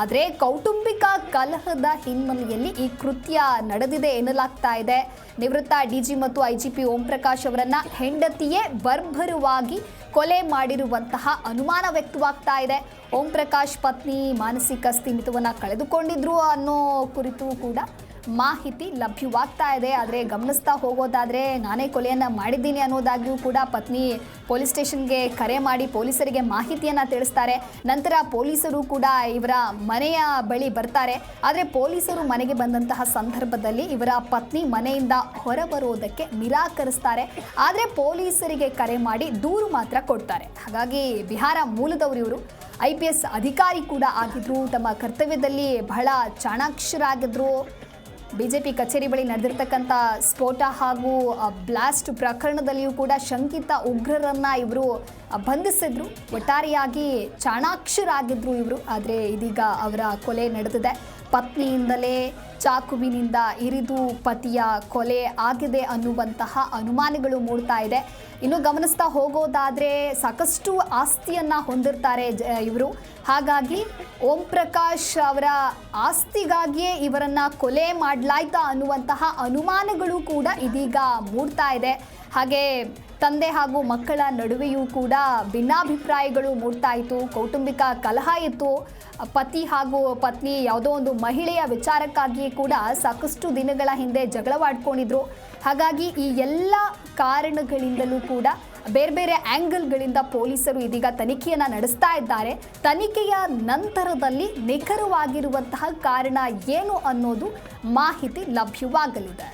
ಆದರೆ ಕೌಟುಂಬಿಕ ಕಲಹದ ಹಿನ್ನೆಲೆಯಲ್ಲಿ ಈ ಕೃತ್ಯ ನಡೆದಿದೆ ಎನ್ನಲಾಗ್ತಾ ಇದೆ. ನಿವೃತ್ತ ಡಿಜಿ ಮತ್ತು ಐಜಿಪಿ ಓಂ ಪ್ರಕಾಶ್ ಅವರನ್ನ ಹೆಂಡತಿಯೇ ಬರ್ಬರವಾಗಿ ಕೊಲೆ ಮಾಡಿರುವಂತಹ ಅನುಮಾನ ವ್ಯಕ್ತವಾಗ್ತಾ ಇದೆ. ಓಂ ಪ್ರಕಾಶ್ ಪತ್ನಿ ಮಾನಸಿಕ ಸ್ಥಿಮಿತವನ್ನು ಕಳೆದುಕೊಂಡಿದ್ರು ಅನ್ನೋ ಕುರಿತು ಕೂಡ ಮಾಹಿತಿ ಲಭ್ಯವಾಗ್ತಾ ಇದೆ. ಆದರೆ ಗಮನಿಸ್ತಾ ಹೋಗೋದಾದರೆ ನಾನೇ ಕೊಲೆಯನ್ನು ಮಾಡಿದ್ದೀನಿ ಅನ್ನೋದಾಗಿಯೂ ಕೂಡ ಪತ್ನಿ ಪೊಲೀಸ್ ಸ್ಟೇಷನ್ಗೆ ಕರೆ ಮಾಡಿ ಪೊಲೀಸರಿಗೆ ಮಾಹಿತಿಯನ್ನು ತಿಳಿಸ್ತಾರೆ. ನಂತರ ಪೊಲೀಸರು ಕೂಡ ಇವರ ಮನೆಯ ಬಳಿ ಬರ್ತಾರೆ. ಆದರೆ ಪೊಲೀಸರು ಮನೆಗೆ ಬಂದಂತಹ ಸಂದರ್ಭದಲ್ಲಿ ಇವರ ಪತ್ನಿ ಮನೆಯಿಂದ ಹೊರಬರೋದಕ್ಕೆ ನಿರಾಕರಿಸ್ತಾರೆ. ಆದರೆ ಪೊಲೀಸರಿಗೆ ಕರೆ ಮಾಡಿ ದೂರು ಮಾತ್ರ ಕೊಡ್ತಾರೆ. ಹಾಗಾಗಿ ಬಿಹಾರ ಮೂಲದವರು ಇವರು. ಐ ಪಿ ಎಸ್ ಅಧಿಕಾರಿ ಕೂಡ ಆಗಿದ್ರು. ತಮ್ಮ ಕರ್ತವ್ಯದಲ್ಲಿ ಬಹಳ ಚಾಣಾಕ್ಷರಾಗಿದ್ರು. ಬಿಜೆಪಿ ಕಚೇರಿ ಬಳಿ ನಡೆದಿರ್ತಕ್ಕಂಥ ಸ್ಫೋಟ ಹಾಗೂ ಬ್ಲಾಸ್ಟ್ ಪ್ರಕರಣದಲ್ಲಿಯೂ ಕೂಡ ಶಂಕಿತ ಉಗ್ರರನ್ನ ಇವರು ಬಂಧಿಸಿದ್ರು. ಒಟ್ಟಾರೆಯಾಗಿ ಚಾಣಾಕ್ಷರಾಗಿದ್ರು ಇವರು. ಆದರೆ ಇದೀಗ ಅವರ ಕೊಲೆ ನಡೆದಿದೆ. ಪತ್ನಿಯಿಂದಲೇ ಚಾಕುವಿನಿಂದ ಇರಿದು ಪತಿಯ ಕೊಲೆ ಆಗಿದೆ ಅನ್ನುವಂತಹ ಅನುಮಾನಗಳು ಮೂಡ್ತಾ ಇದೆ. ಇನ್ನು ಗಮನಿಸ್ತಾ ಹೋಗೋದಾದ್ರೆ ಸಾಕಷ್ಟು ಆಸ್ತಿಯನ್ನು ಹೊಂದಿರ್ತಾರೆ ಇವರು. ಹಾಗಾಗಿ ಓಂ ಪ್ರಕಾಶ್ ಅವರ ಆಸ್ತಿಗಾಗಿಯೇ ಇವರನ್ನ ಕೊಲೆ ಮಾಡಲಾಯ್ತಾ ಅನ್ನುವಂತಹ ಅನುಮಾನಗಳು ಕೂಡ ಇದೀಗ ಮೂಡ್ತಾ ಇದೆ. ಹಾಗೆ ತಂದೆ ಹಾಗೂ ಮಕ್ಕಳ ನಡುವೆಯೂ ಕೂಡ ಭಿನ್ನಾಭಿಪ್ರಾಯಗಳು ಮೂಡ್ತಾ ಇತ್ತು. ಕೌಟುಂಬಿಕ ಕಲಹ ಇತ್ತು. ಪತಿ ಹಾಗೂ ಪತ್ನಿ ಯಾವುದೋ ಒಂದು ಮಹಿಳೆಯ ವಿಚಾರಕ್ಕಾಗಿಯೇ ಕೂಡ ಸಾಕಷ್ಟು ದಿನಗಳ ಹಿಂದೆ ಜಗಳವಾಡ್ಕೊಂಡಿದ್ರು. ಹಾಗಾಗಿ ಈ ಎಲ್ಲ ಕಾರಣಗಳಿಂದಲೂ ಕೂಡ ಬೇರೆ ಬೇರೆ ಆ್ಯಂಗಲ್ಗಳಿಂದ ಪೊಲೀಸರು ಇದೀಗ ತನಿಖೆಯನ್ನು ನಡೆಸ್ತಾ ಇದ್ದಾರೆ. ತನಿಖೆಯ ನಂತರದಲ್ಲಿ ನಿಖರವಾಗಿರುವಂತಹ ಕಾರಣ ಏನು ಅನ್ನೋದು ಮಾಹಿತಿ ಲಭ್ಯವಾಗಲಿದೆ.